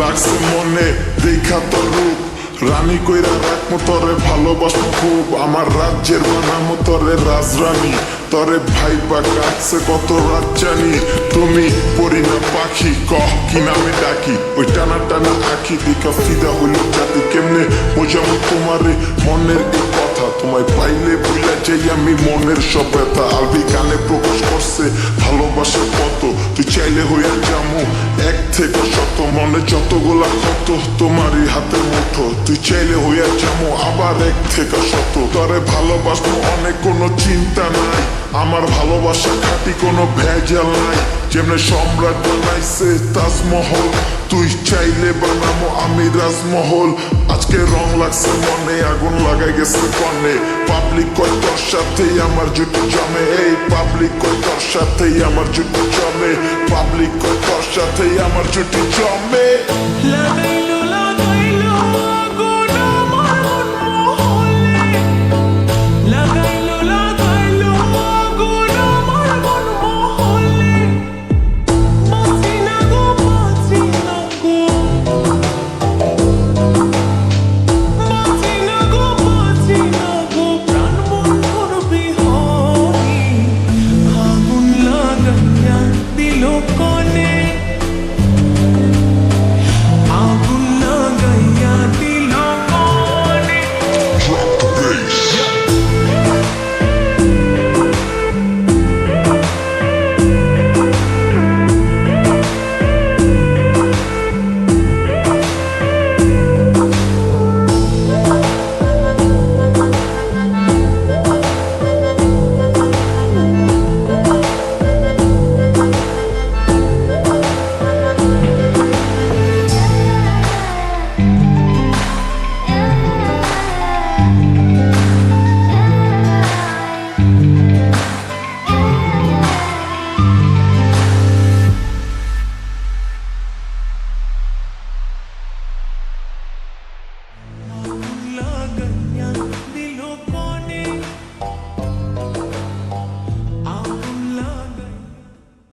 রাখছে মনে, দেখা তোর রূপ। রানী কইরা রাখমো তরে ভালোবাসবো খুব। আমার রাজ্যের বানামো তরে রাজরানী। তরে ভাই বা কাছে কত রাত জানি তুমি পরি না পাখি, কহ কি নামে ডাকি। ওই টানা টানা আখি দেখা ফিদা হইল জাতি কেমনে? বোঝাবো তোমারে মনের এই কথা তোমায় পাইলে বুঝলা যাই আমি মনের সব ব্যথা। আলবি গানে প্রকাশ করছে ভালোবাসার কত? তুই চাইলে হইয়া এক থেকে শত, মনে যতগুলা কত তোমারই হাতের মুঠো। তুই চাইলে হইয়া যাব আবার এক থেকে শত। তরে ভালোবাসবো অনেক, কোনো চিন্তা নাই। আমার ভালোবাসা খাটি, কোনো ভেজাল নাই। যেমনে সম্রাট বানাইছে তাজমহল, তুই চাইলে বানাবো আমি রাজমহল। আজকে লাগছে মনে, আগুন লাগাই গেছে কনে। পাবলিক কয় তোর আমার জুতো জমে, এই পাবলিক কয় তোর আমার জুতো জমে। পাবলিক কয় তোর আমার জুটি জমে। La